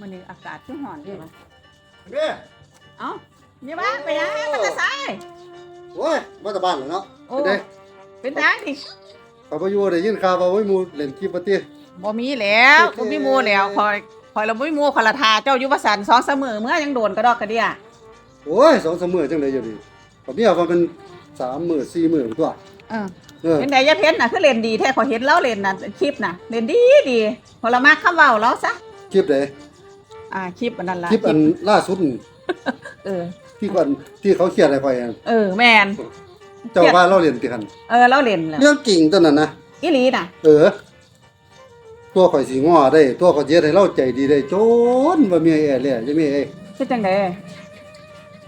มันนี่อากาศคือร้อนอยู่เนาะเด้เอ้านี่บ้าไปยังมันจะใส่โอ้ยมาจากบ้านแล้วเนาะโอ้ไปเด้เป็นยังดิเขาไปอยู่ได้ยินข่าวว่าโอ้ยหมูเล่นคลิปปะติบ่มีแล้วบ่มีหมู่แล้วคอยคอยเราบ่มีหมู่คอยละทาเจ้าอยู่ว่าสันสองเสมอเมื่อยังโดนกระดอกกระเดียโอ้ยสองสามมื้อจังไดอยู่ดิก็มีเอาว่าเป็นสามมื้อสี่มื้อตัวเออเออเป็นไดยะเพ้นน่ะคือเล่นดีแท้ขอยเห็นแล้วเล่นน่ะคลิปน่ะเล่นดีดีพอละมากคำเว้าแล้วซะ คลิปใดอ่าคลิปอันนั้นล่ะคลิปอันล่าสุดนี่เออ ที่ก่อนที่เขาเขียนให้ข่อยอะเออ แม่นเจ้าว่าเราเรียนติหันเออเราเล่นแล้วเรื่องจริงตัวนั้นนะอีหลีน่ะ เออ ตัวข่อยสิง้อได้ ตัวข่อยสิเฮ็ดให้เราใจดีได้จนบ่มีไอ้แเลยจะมีไอ้ คือจังได๋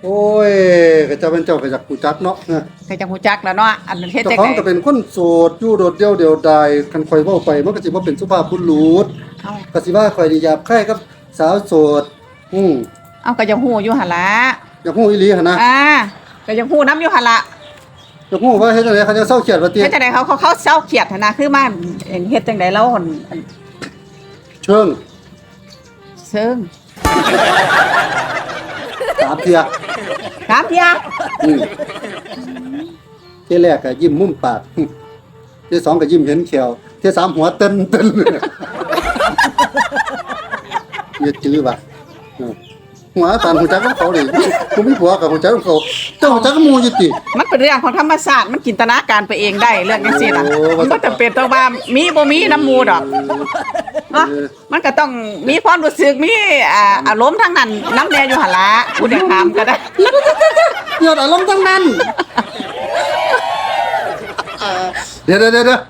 โอ้ย ก็เจ้าเป็นเจ้าก็อยากกูจักเนาะเออใครจังฮู้จักแล้วเนาะอันนั้นเฮ็ดเจ้าจังของได๋ก็เป็นคนโสดอยู่โดดเดี่ยวเดียวดายคันข่อยเว้าไปมันก็สิบ่เป็นสุภาพบุรุษเอ้าก็สิว่าข่อยนี่หยาบคายกับสาวโสดอืมเอาก็ยังฮู้อยู่หั่นล่ะอยากฮู้อีหลีหั่นนะอ่าก็ยังฮู้นํอยู่หั่นล่ะอยากฮู้ว่าเฮ็ดจังได๋เขาจะเศร้าเครียดว่าติเฮ็ดจังไดเขาเขาเขาเศร้าเครียดหั่นนะคือมาเฮ็ดจังไดแล้วหั่นเชิงเซิง สามเที่ย ถามเพียอืมที่แรกก็ยิ้มมุมปากอืมที่สองก็ยิ้มเห็นแขวที่สามหัวเต้นเต้นอย่าจื้อว่ะเออ หัวตานหัวจักของเขาดิกูมีผัวกับหัวจักของเขาเจ้าหัวจักกับหมูอยู่ติ มันเป็นเรื่องของธรรมชาติมันจินตนาการไปเองได้เรื่องจังซี่น่ะโอ้ มันบ่จำเป็นต้องว่ามีบ่มีน้ำมูดอกเนาะเออมันก็ต้องมีความรู้สึกมีอ่าอารมณ์ทั้งนั้นน้ำแน่อยู่หั่นล่ะกูได้ถามก็ได้ ยอดอารมณ์ทั้งนั้นเดี๋ยวเดี๋ยวเดี๋ยวเดี๋ยว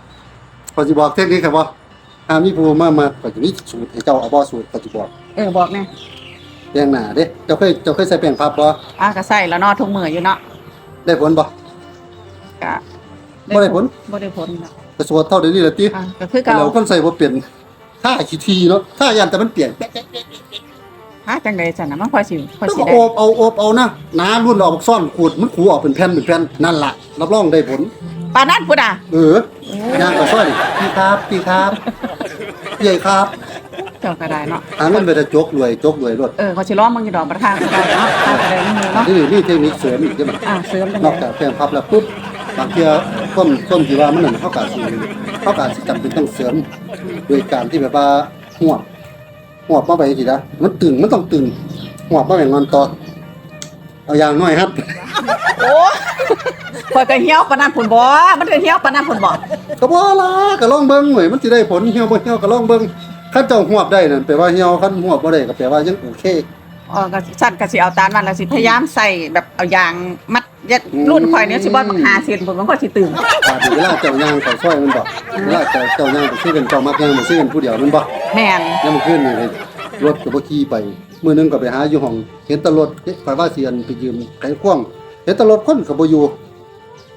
ขอจะบอกเทคนิคครับว่าถ้ามีผู้มามาขอจะมีสูตรให้เจ้าเอาบ่สูตรขอจะบอกเออบอกแน่ แปรงหน้าเด้เจ้าเคยเจ้าเคยใส่แปรงพับบ่อะก็ใส่แล้วเนาะทุกมื้ออยู่เนาะได้ผลบ่ ก็บ่ได้ผล บ่ได้ผลเนาะกระสวดเท่าเดี๋ยวนี้ละติอะก็คือเก่าเราคนใส่บ่เปลี่ยนท่าขี้ทีเนาะท่ายันแต่มันเปลี่ยนแป๊ะหาจังได๋ซั่นน่ะมันค่อยสิค่อยแล้วสิก็ได้โอบเอาโอบเอานะหน้ารุ่นเราเอาบักซ่อนขูดมันขูออกเป็นแผ่นเป็นแผ่นนั่นล่ะรับรองได้ผล ปานนั้นพุ่นอะเออย่างก็ซ่อนพี่ครับพี่ครับใหญ่ครับ เจ้าก็ได้เนาะหาเงินไปแต่จกรวยจกรวยรถเออเขาสิร้องมึงอยู่ดอกประทานก็ได้เนาะทางก็ได้มึงเนาะนี่นี่เทคนิคเสริมอีกใช่ไหมอ่าเสริมจังนได๋อกจากแปลงพับแล้วปุ๊บบางเทีต้นต้นที่ว่ามันนั่นเขากาสิเขากาสิจำเป็นต้องเสริมโดยการที่แบบว่าหัวบหัวบมาไปสินะมันตึงมันต้องตึงหัวบมาแบ่งงอนต่อเอาอย่างน้อยครับโอ้ข่อยก็เหี่ยวปานนั้นพุ่นบ่มันก็เหี่ยวปานนั้นพุ่นบ่ก็บ่ล่ะก็ลองเบิ่งหน่อยมันสิได้ผลเหี่ยวบ่เหี่ยวก็ลองเบิ่ง คันเจ้าหัวบได้นั่นแปลว่าเหี่ยวคันหัวบบ่ได้ก็แปลว่ายังโอเค อ๋อก็สั่นก็สิเอาตามนั้นแล้วสิพยายามใส่แบบเอายางมัดยัดรุ่นข่อยเนี่ยสิบ่บักหาเส้นพุ่นมันก็สิตึงบาดนี้เวลาเจ้าย่างเข้าซอยมันบ่เวลาเจ้าเจ้าย่างไปซื้อกันเจ้ามักย่างไปซื้อกันผู้เดียวมันบ่แม่นยามมื้อคืนนี่เลยรถก็บ่ขี่ไปมื้อหนึงก็ไปหาอยู่ห้องเห็นแตรถเอ๊ะข่อยว่าสิอันไปยืมไขควงเห็นแตรถคนก็บ่อยู่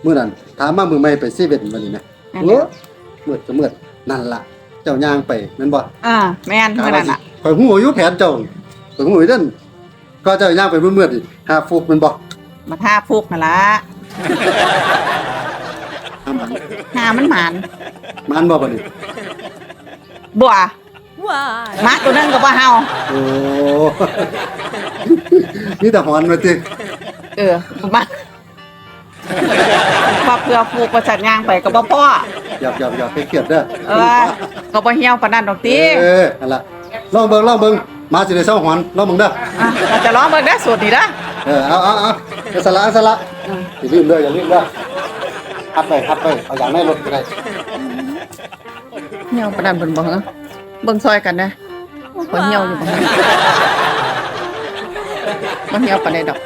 มื้อนั้นถามมามื้อใหม่ไปเซเว่นมื้อนี้นะเออมืดก็มืดนั่นล่ะ เจ้าย่างไปแม่นบ่อ่าแม่นมื้อนั้นน่ะข่อยฮู้อยู่แผนเจ้าข่อยฮู้อยู่เด้นก็เจ้าย่างไปมืดๆนี่หาฟุกแม่นบ่มาท่าฟุกนั่นล่ะหามันหามันหมานมันบ่บัดนี้บ่ Why? หมาตัวนึงก็บ่เฮาโอ้มีแต่หอนมาติเออมาพอเพื่อฟุกประสันยางไปก็บ่พออย่าอย่าอย่าไปเครียดเด้อเออ ก็บ่เหี่ยวปานนั้นดอกติเออนั่นล่ะลองเบิ่งลองเบิ่งมาสิได้เซาหอนลองเบิ่งเด้ออะเราจะร้องเบิ่งได้อสูตรนี้เด้อเออเอาเอาเอาเอาสละเอาสละอย่าลืมเด้ออย่าลืมเด้อฮับไปฮับไปเอาอย่างในรถก็ได้เหี่ยวปานนั้นเบิ่งบ่เหรอเบิ่งซอยกันนะบ่เหี่ยวอยู่บ่บ่เหี่ยวปานใดดอก